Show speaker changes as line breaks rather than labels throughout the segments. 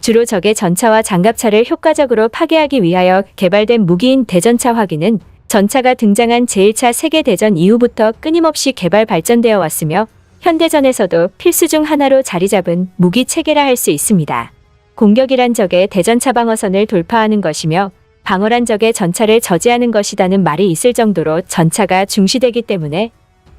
주로 적의 전차와 장갑차를 효과적으로 파괴하기 위하여 개발된 무기인 대전차 화기는 전차가 등장한 제1차 세계대전 이후부터 끊임없이 개발 발전되어 왔으며 현대전에서도 필수 중 하나로 자리 잡은 무기 체계라 할 수 있습니다. 공격이란 적의 대전차 방어선을 돌파하는 것이며 방어란 적의 전차를 저지하는 것이다는 말이 있을 정도로 전차가 중시되기 때문에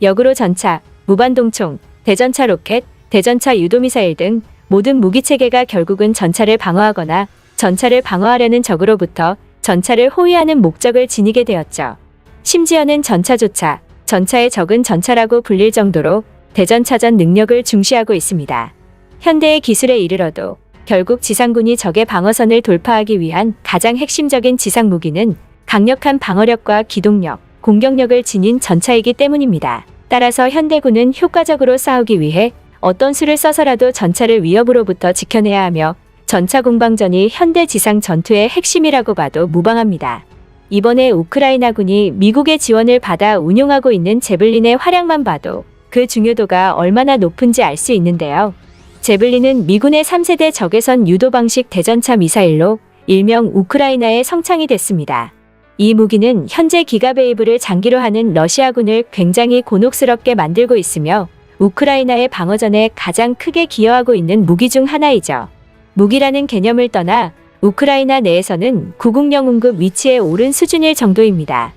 역으로 전차, 무반동총, 대전차 로켓, 대전차 유도미사일 등 모든 무기 체계가 결국은 전차를 방어하거나 전차를 방어하려는 적으로부터 전차를 호위하는 목적을 지니게 되었죠. 심지어는 전차조차 전차의 적은 전차라고 불릴 정도로 대전차전 능력을 중시하고 있습니다. 현대의 기술에 이르러도 결국 지상군이 적의 방어선을 돌파하기 위한 가장 핵심적인 지상 무기는 강력한 방어력과 기동력, 공격력을 지닌 전차이기 때문입니다. 따라서 현대군은 효과적으로 싸우기 위해 어떤 수를 써서라도 전차를 위협으로부터 지켜내야 하며 전차 공방전이 현대 지상 전투의 핵심이라고 봐도 무방합니다. 이번에 우크라이나군이 미국의 지원을 받아 운용하고 있는 제블린의 활약만 봐도 그 중요도가 얼마나 높은지 알 수 있는데요. 제블린은 미군의 3세대 적외선 유도 방식 대전차 미사일로 일명 우크라이나의 성창이 됐습니다. 이 무기는 현재 기가베이브를 장기로 하는 러시아군을 굉장히 곤혹스럽게 만들고 있으며 우크라이나의 방어전에 가장 크게 기여하고 있는 무기 중 하나이죠. 무기라는 개념을 떠나 우크라이나 내에서는 구국영웅급 위치에 오른 수준일 정도입니다.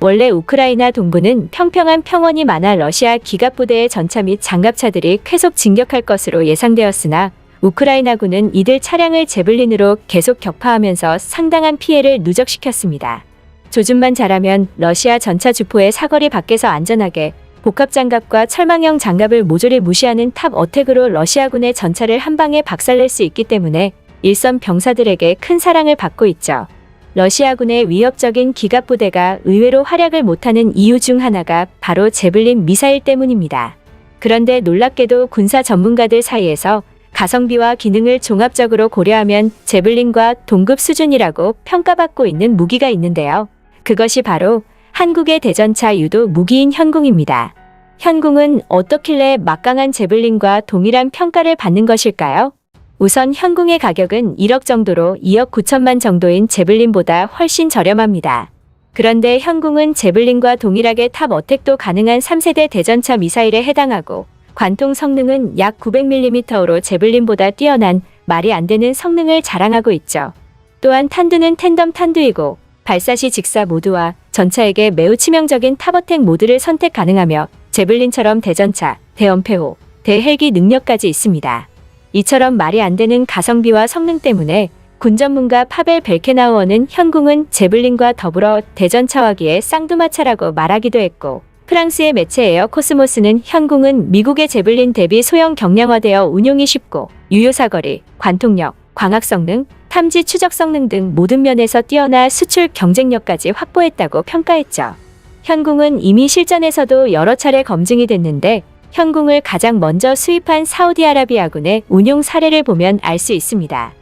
원래 우크라이나 동부는 평평한 평원이 많아 러시아 기갑부대의 전차 및 장갑차들이 계속 진격할 것으로 예상되었으나 우크라이나군은 이들 차량을 제블린으로 계속 격파하면서 상당한 피해를 누적시켰습니다. 조준만 잘하면 러시아 전차 주포의 사거리 밖에서 안전하게 복합 장갑과 철망형 장갑을 모조리 무시하는 탑 어택으로 러시아군의 전차를 한 방에 박살낼 수 있기 때문에 일선 병사들에게 큰 사랑을 받고 있죠. 러시아군의 위협적인 기갑 부대가 의외로 활약을 못하는 이유 중 하나가 바로 제블린 미사일 때문입니다. 그런데 놀랍게도 군사 전문가들 사이에서 가성비와 기능을 종합적으로 고려하면 제블린과 동급 수준이라고 평가받고 있는 무기가 있는데요. 그것이 바로 한국의 대전차 유도 무기인 현궁입니다. 현궁은 어떻길래 막강한 제블린과 동일한 평가를 받는 것일까요? 우선 현궁의 가격은 1억 정도로 2억 9천만 정도인 제블린보다 훨씬 저렴합니다. 그런데 현궁은 제블린과 동일하게 탑 어택도 가능한 3세대 대전차 미사일에 해당하고 관통 성능은 약 900mm로 제블린보다 뛰어난 말이 안 되는 성능을 자랑하고 있죠. 또한 탄두는 텐덤 탄두이고 발사시 직사 모드와 전차에게 매우 치명적인 탑어택 모드를 선택 가능하며 제블린처럼 대전차, 대엄폐호, 대헬기 능력까지 있습니다. 이처럼 말이 안 되는 가성비와 성능 때문에 군 전문가 파벨 벨케나우어는 현궁은 제블린과 더불어 대전차와기의 쌍두마차라고 말하기도 했고 프랑스의 매체 에어 코스모스는 현궁은 미국의 제블린 대비 소형 경량화되어 운용이 쉽고 유효 사거리, 관통력, 광학 성능, 탐지 추적 성능 등 모든 면에서 뛰어나 수출 경쟁력까지 확보했다고 평가했죠. 현궁은 이미 실전에서도 여러 차례 검증이 됐는데 현궁을 가장 먼저 수입한 사우디아라비아군의 운용 사례를 보면 알 수 있습니다.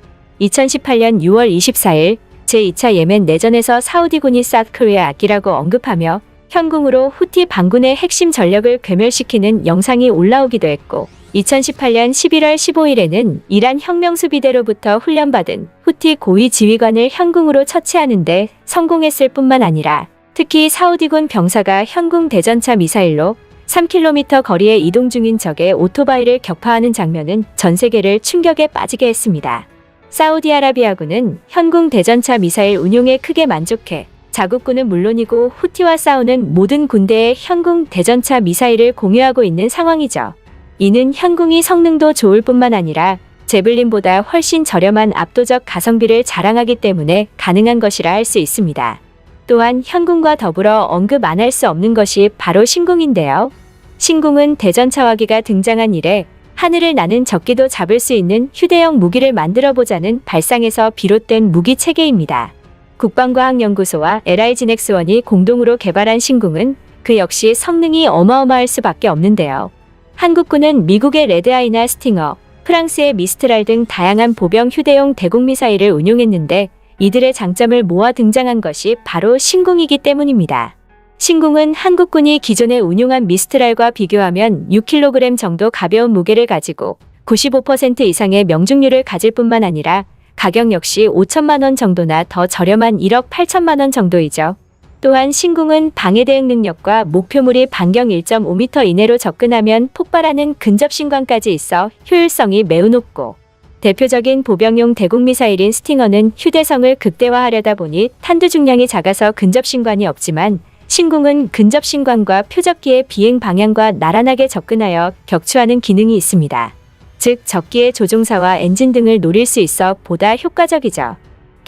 2018년 6월 24일 제2차 예멘 내전에서 사우디군이 사드코리아 악기라고 언급하며 현궁으로 후티 반군의 핵심 전력을 괴멸시키는 영상이 올라오기도 했고 2018년 11월 15일에는 이란 혁명수비대로부터 훈련받은 후티 고위 지휘관을 현궁으로 처치하는데 성공했을 뿐만 아니라 특히 사우디군 병사가 현궁 대전차 미사일로 3km 거리에 이동 중인 적의 오토바이를 격파하는 장면은 전 세계를 충격에 빠지게 했습니다. 사우디아라비아군은 현궁 대전차 미사일 운용에 크게 만족해 자국군은 물론이고 후티와 싸우는 모든 군대의 현궁 대전차 미사일을 공유하고 있는 상황이죠. 이는 현궁이 성능도 좋을 뿐만 아니라 제블린보다 훨씬 저렴한 압도적 가성비를 자랑하기 때문에 가능한 것이라 할 수 있습니다. 또한 현궁과 더불어 언급 안 할 수 없는 것이 바로 신궁인데요. 신궁은 대전차와기가 등장한 이래 하늘을 나는 적기도 잡을 수 있는 휴대용 무기를 만들어 보자는 발상에서 비롯된 무기 체계입니다. 국방과학연구소와 LI진엑스원이 공동으로 개발한 신궁은 그 역시 성능이 어마어마할 수밖에 없는데요. 한국군은 미국의 레드아이나 스팅어, 프랑스의 미스트랄 등 다양한 보병 휴대용 대공 미사일을 운용했는데 이들의 장점을 모아 등장한 것이 바로 신궁이기 때문입니다. 신궁은 한국군이 기존에 운용한 미스트랄과 비교하면 6kg 정도 가벼운 무게를 가지고 95% 이상의 명중률을 가질 뿐만 아니라 가격 역시 5천만 원 정도나 더 저렴한 1억 8천만 원 정도이죠. 또한 신궁은 방해 대응 능력과 목표물이 반경 1.5m 이내로 접근하면 폭발하는 근접 신광까지 있어 효율성이 매우 높고 대표적인 보병용 대공 미사일인 스팅어는 휴대성을 극대화하려다 보니 탄두 중량이 작아서 근접 신관이 없지만 신궁은 근접 신관과 표적기의 비행 방향과 나란하게 접근하여 격추하는 기능이 있습니다. 즉 적기의 조종사와 엔진 등을 노릴 수 있어 보다 효과적이죠.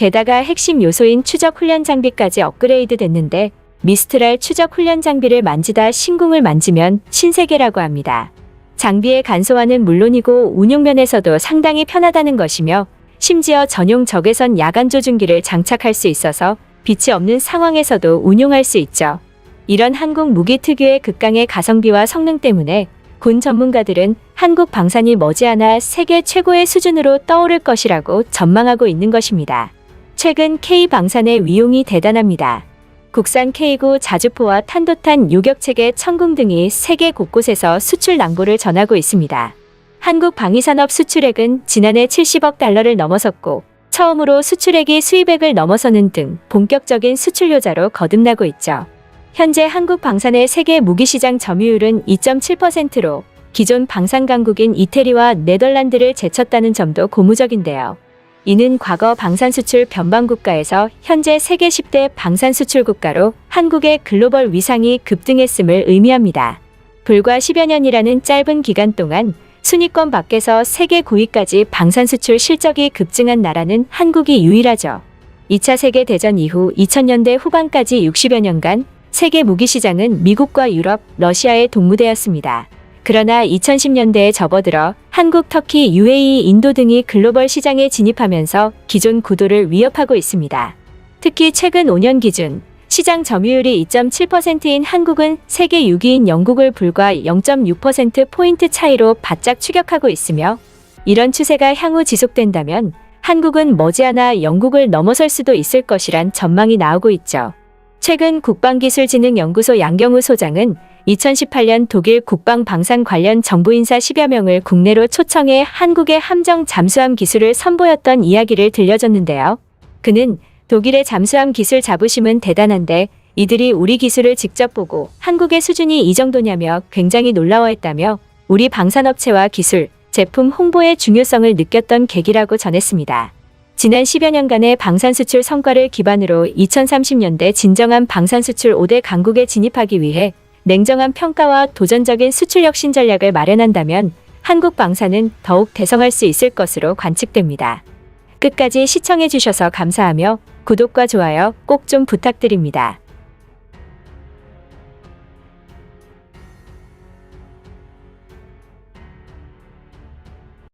게다가 핵심 요소인 추적 훈련 장비까지 업그레이드 됐는데 미스트랄 추적 훈련 장비를 만지다 신궁을 만지면 신세계라고 합니다. 장비의 간소화는 물론이고 운용면에서도 상당히 편하다는 것이며 심지어 전용 적외선 야간 조준기를 장착할 수 있어서 빛이 없는 상황에서도 운용할 수 있죠. 이런 한국 무기 특유의 극강의 가성비와 성능 때문에 군 전문가들은 한국 방산이 머지않아 세계 최고의 수준으로 떠오를 것이라고 전망하고 있는 것입니다. 최근 K방산의 위용이 대단합니다. 국산 K구 자주포와 탄도탄 요격체계 천궁 등이 세계 곳곳에서 수출 낭보를 전하고 있습니다. 한국 방위산업 수출액은 지난해 70억 달러를 넘어섰고 처음으로 수출액이 수입액을 넘어서는 등 본격적인 수출효자로 거듭나고 있죠. 현재 한국 방산의 세계 무기시장 점유율은 2.7%로 기존 방산 강국인 이태리와 네덜란드를 제쳤다는 점도 고무적인데요. 이는 과거 방산 수출 변방 국가에서 현재 세계 10대 방산 수출 국가로 한국의 글로벌 위상이 급등했음을 의미합니다. 불과 10여 년이라는 짧은 기간 동안 순위권 밖에서 세계 9위까지 방산 수출 실적이 급증한 나라는 한국이 유일하죠. 2차 세계 대전 이후 2000년대 후반까지 60여 년간 세계 무기 시장은 미국과 유럽, 러시아의 동무대였습니다. 그러나 2010년대에 접어들어 한국, 터키, UAE, 인도 등이 글로벌 시장에 진입하면서 기존 구도를 위협하고 있습니다. 특히 최근 5년 기준 시장 점유율이 2.7%인 한국은 세계 6위인 영국을 불과 0.6%포인트 차이로 바짝 추격하고 있으며 이런 추세가 향후 지속된다면 한국은 머지않아 영국을 넘어설 수도 있을 것이란 전망이 나오고 있죠. 최근 국방기술진흥연구소 양경우 소장은 2018년 독일 국방 방산 관련 정부 인사 10여 명을 국내로 초청해 한국의 함정 잠수함 기술을 선보였던 이야기를 들려줬는데요. 그는 독일의 잠수함 기술 자부심은 대단한데 이들이 우리 기술을 직접 보고 한국의 수준이 이 정도냐며 굉장히 놀라워했다며 우리 방산업체와 기술, 제품 홍보의 중요성을 느꼈던 계기라고 전했습니다. 지난 10여 년간의 방산 수출 성과를 기반으로 2030년대 진정한 방산 수출 5대 강국에 진입하기 위해 냉정한 평가와 도전적인 수출 혁신 전략을 마련한다면 한국 방산은 더욱 대성할 수 있을 것으로 관측됩니다. 끝까지 시청해 주셔서 감사하며 구독과 좋아요 꼭 좀 부탁드립니다.